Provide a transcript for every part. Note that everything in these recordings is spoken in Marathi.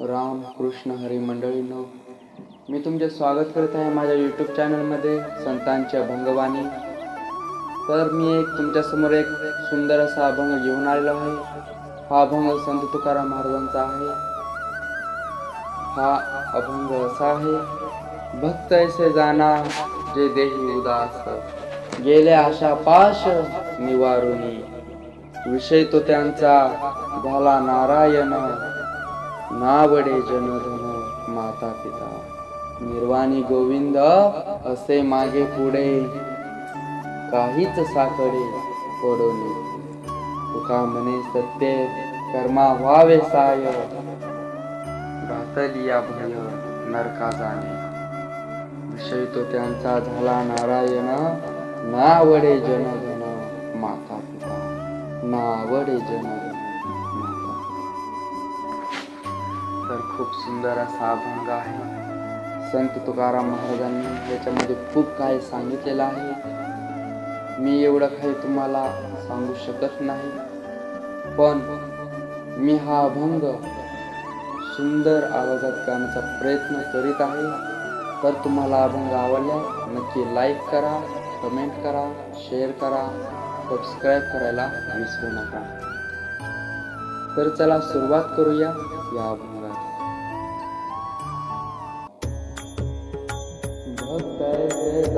राम कृष्ण हरी मंडळींनो मी तुमचे स्वागत करत आहे माझ्या यूट्यूब चॅनलमध्ये संतांच्या भंगवाणी. तर मी एक तुमच्यासमोर एक सुंदर असा अभंग घेऊन आलेलो आहे. हा अभंग संत तुकाराम महाराजांचा आहे. हा अभंग असा आहे भक्त ऐसे जाना जे देही उदास गेले आशा पाश निवारुनी. विषय तो त्यांचा झाला नारायण. नावडे जनधन माता पिता. निर्वाणी गोविंद असे मागे पुढे. काहीच साकडे पडोनी तुका म्हणे सत्य कर्मा व्हावे साय. घातलिया भय नरका जाणे. विषय तो त्यांचा झाला नारायण. नावडे जनधन माता पिता. नावडे जनधन खूप सुंदर असा अभंग आहे. संत तुकाराम महाराजांनी याच्यामध्ये खूप काही सांगितलेलं आहे. मी एवढं काही तुम्हाला सांगू शकत नाही. पण मी हा अभंग सुंदर आवाजात गाण्याचा प्रयत्न करीत आहे. तर तुम्हाला अभंग आवडला नक्की लाईक करा कमेंट करा शेअर करा सबस्क्राईब करायला विसरू नका. तर चला सुरुवात करूया या अभंग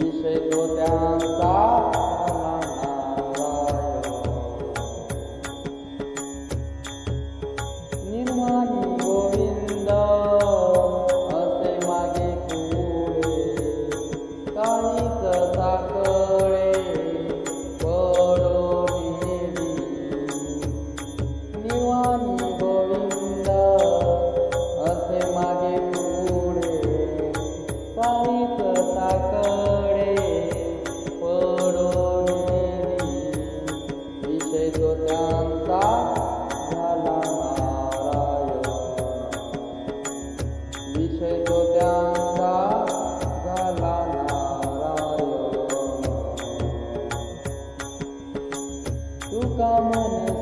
विषय तो त्यांचा झाला नारायण निर्माणी गोविंद असे मागे पुढे काहीच साकळे पडोनेली निर्वाणी गोविंद असे मागे पुढे काहीच तुका म्हणे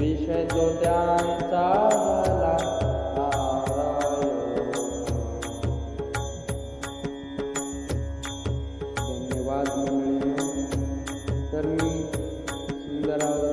विषय त्यांचा झाला धन्यवाद मंडळी. तर मी सुंदर